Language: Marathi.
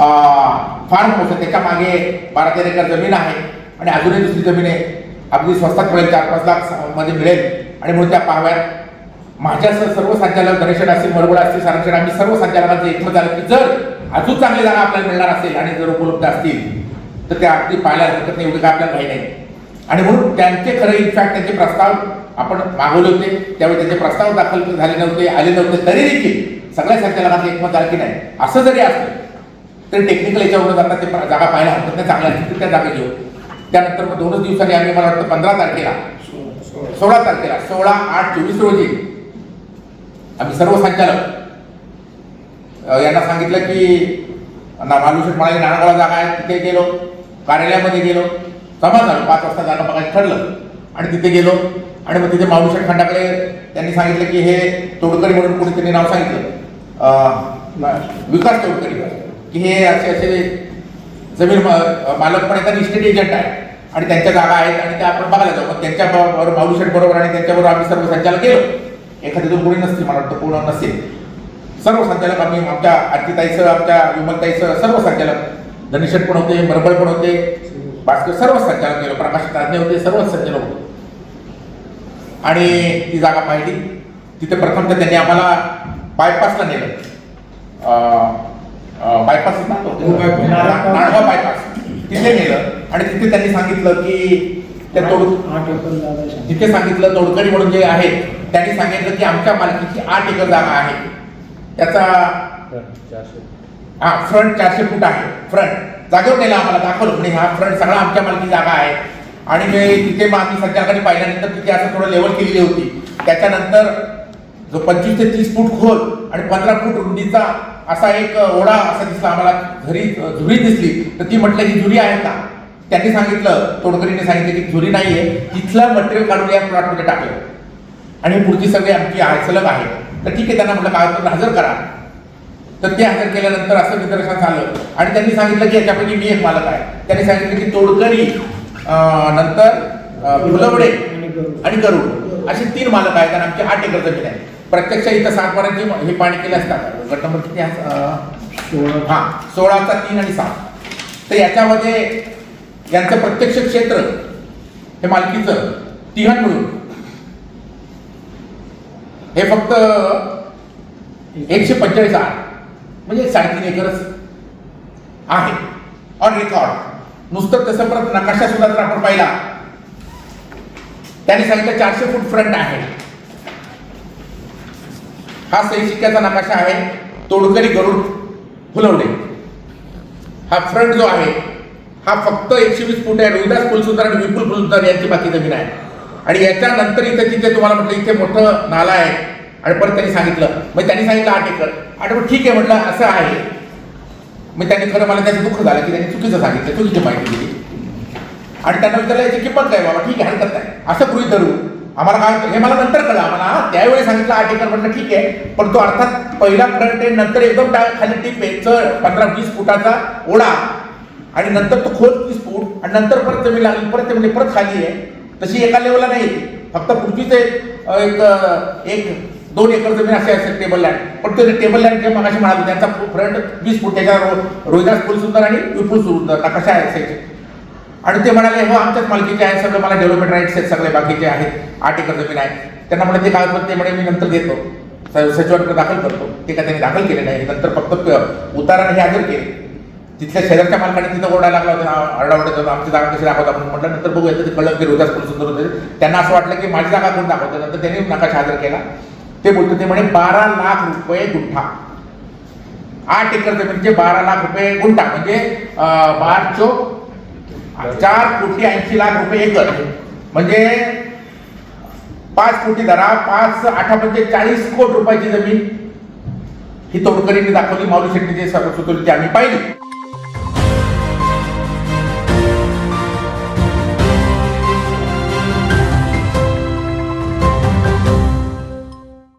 फार्म हाऊस आहे त्याच्यामागे बारा तेरा एकर जमीन आहे आणि अजूनही दुसरी जमीन आहे. अगदी स्वस्तात मिळेल चार पाच लाखमध्ये मिळेल. आणि म्हणून त्या पाहाव्यात. माझ्यासह सर्व संचालक गणेशन असतील मरगुडा असतील सारंगशेठ आम्ही सर्व संचालकांचं एकमत झालं की जर अजून चांगली जागा आपल्याला मिळणार असेल आणि जर उपलब्ध असतील तर त्या अगदी पाहायला हरकत नाही एवढी काय आपल्याला काही नाही. आणि म्हणून त्यांचे खरं इनफॅक्ट त्यांचे प्रस्ताव आपण मागवले होते. त्यावेळी त्यांचे प्रस्ताव दाखल झाले नव्हते आले नव्हते तरी देखील सगळ्या संचालकांचं एकमत झालं की नाही. असं जरी असलं तर टेक्निकल याच्यावर जातात ते जागा पाहायला हरकत नाही चांगल्या असतील त्या जागा घेऊ त्यानंतर मग दोनच दिवसांनी आम्ही मला वाटतं पंधरा तारखेला सोळा तारखेला सोळा आठ चोवीस रोजी आम्ही सर्व संचालक यांना सांगितलं की ना मालुशेठ म्हणाले नाणागावला जागा आहे तिथे गेलो कार्यालयामध्ये गेलो जमा झालो पाच वाजता जाणं बघायचं ठरलं आणि तिथे गेलो आणि मग तिथे मालुशेठ खंडाकडे त्यांनी सांगितलं की हे तोडकरी म्हणून कोणी त्यांनी नाव सांगितलं. विकास तोडकरी. की हे असे असे जमीन मालक पण आहेत इस्टेट एजंट आहे. आणि त्यांच्या जागा आहेत आणि त्या आपण बघायला जाऊ. मग त्यांच्या बरोबर भाऊशेठ बरोबर आणि त्यांच्याबरोबर आम्ही सर्व संचालक गेलो एखादी दोन कोणी नसतील मला वाटतं पूर्ण नसेल. सर्व संचालक आम्ही आमच्या आरतीताईसह आमच्या विमलताईसह सर्व संचालक धनिषट पण होते मरबळ पण होते. भास्कर सर्व संचालक गेलो प्रकाश ताजने होते सर्वच संचालक होते. आणि ती जागा पाहिली. तिथे प्रथम तर त्यांनी आम्हाला बायपासला नेलं. बायपास हो, बायपास तिथे नेलं. आणि तिथे त्यांनी सांगितलं की त्या तोड. तिथे सांगितलं तोडकरी म्हणून जे आहेत त्यांनी सांगितलं की आमच्या मालकीची आठ एकर जागा आहे. त्याचा हा फ्रंट चारशे फूट आहे. फ्रंट जागेवर नेला आम्हाला दाखवलं. म्हणजे हा फ्रंट सगळा आमच्या मालकी जागा आहे. आणि मी तिथे मग आम्ही संचालकांनी पाहिल्यानंतर तिथे असं थोडं लेवल केलेली होती. त्याच्यानंतर जो पंचवीस ते तीस फूट खोल आणि पंधरा फूट रुंदीचा असा एक ओढा असा दिसला. आम्हाला घरी झुरी दिसली. तर ती म्हटलं ही झुरी आहे का? त्यांनी सांगितलं तोडकरीने सांगितलं की झुरी नाहीये. तिथलं मटेरियल काढून या प्लॉटमध्ये टाकलं. आणि पुढची सगळी आमची सलग आहे. तर ठीक आहे त्यांना म्हटलं कागदपत्र हजर करा. तर ते हजर केल्यानंतर असं निदर्शनास आलं. आणि त्यांनी सांगितलं की याच्यापैकी मी एक मालक आहे. त्यांनी सांगितलं की तोडकरी नंतर फुलवडे आणि गरुड. आणि गरुड असे तीन मालक आहेत आणि आमची आठ एकर जमीन आहे. प्रत्यक्ष इथं सात हे पाणी केले असतात. गट नंबर किती सोळा. हा सोळाचा तीन आणि सात. तर याच्यामध्ये यांचं प्रत्यक्ष क्षेत्र हे मालकीचं तिघां मिळून. हे फक्त एकशे पंचेचाळीस आठ. म्हणजे साडेतीन एकरच आहे. ऑन रेकॉर्ड नुसतं तसं परत नकाशा सुद्धा जर आपण पाहिला त्याने सांगितलं चारशे फूट फ्रंट आहे. हा सही शिक्क्याचा नकाशा आहे तोडकरी गरुड फुलवणे. हा फ्रंट जो आहे हा फक्त एकशे वीस फूट आहे. रोहिदास फुलसुंदर आणि विपुल फुलसुंदर यांची बाकी जमीन आहे. आणि याच्यानंतर इथे तिथे तुम्हाला म्हटलं इथे मोठं नाला आहे. आणि परत त्यांनी सांगितलं मग त्यांनी सांगितलं आठ एकर. आठ ठीक आहे म्हटलं असं आहे. मग त्यांनी खरं मला त्याचं दुःख झालं की त्यांनी चुकीचं सांगितलं चुकीची माहिती दिली. आणि त्यांना विचारलं याची किंमत काय बाबा ठीक आहे हरकत नाही. असं गृहित धरू. आम्हाला काय हे मला नंतर कळलं. आम्हाला त्यावेळी सांगितलं आठ एकर म्हटलं ठीक आहे पण तो अर्थात पहिला फ्रंट आहे नंतर एकदम डाळ खाली टीप आहे चढ पंधरा वीस फुटाचा ओढा. आणि नंतर तो खोल तीस फूट आणि नंतर परत जमीन लागली परत जमीन परत खाली आहे. तशी एका लेवलला नाही फक्त पुढचीच एक एक दोन एकर जमीन असे असेल टेबल लँड पण ते टेबल लँड जे मगाशी म्हणाले त्यांचा फ्रंट वीस फूट त्याच्या रोहिदास फुल सुंदर आणि विपुल सुंदर नकाशा आहे असायचे आणि ते म्हणाले हो आमच्याच मालकीचे आहे सगळं मला डेव्हलपमेंट राईट्स आहेत सगळे बाकीचे आहेत आठ एकर जमीन आहे. त्यांना म्हणे ते कागदपत्र ते म्हणे मी नंतर देतो. सचिवांकडे दाखल करतो. ते काय त्यांनी दाखल केले नाही नंतर फक्त प- उताराने हे हजर केले. तिथल्या शेजारच्या मालकाने तिथं ओरडा लागला होता आरडाओरडा होता आमची जागा कशी दाखवता? आपण म्हटलं नंतर बघूया तर कळलं की रोजाच पण सुंदर होते. त्यांना असं वाटलं की माझी जागा कोण दाखवतं? नंतर त्यांनी नकाशा हजर केला. ते बोलतो ते म्हणे बारा लाख रुपये गुंठा. आठ एकर जमिनीचे बारा लाख रुपये गुंठा. म्हणजे बार चोक चार कोटी ऐंशी लाख रुपये एकर म्हणजे पाच कोटी धरा पाच आठा म्हणजे चाळीस कोटी रुपयाची जमीन. ही तोडकरीने दाखवली माऊली शेट्टीचे सर्व सुचवली आम्ही पाहिली.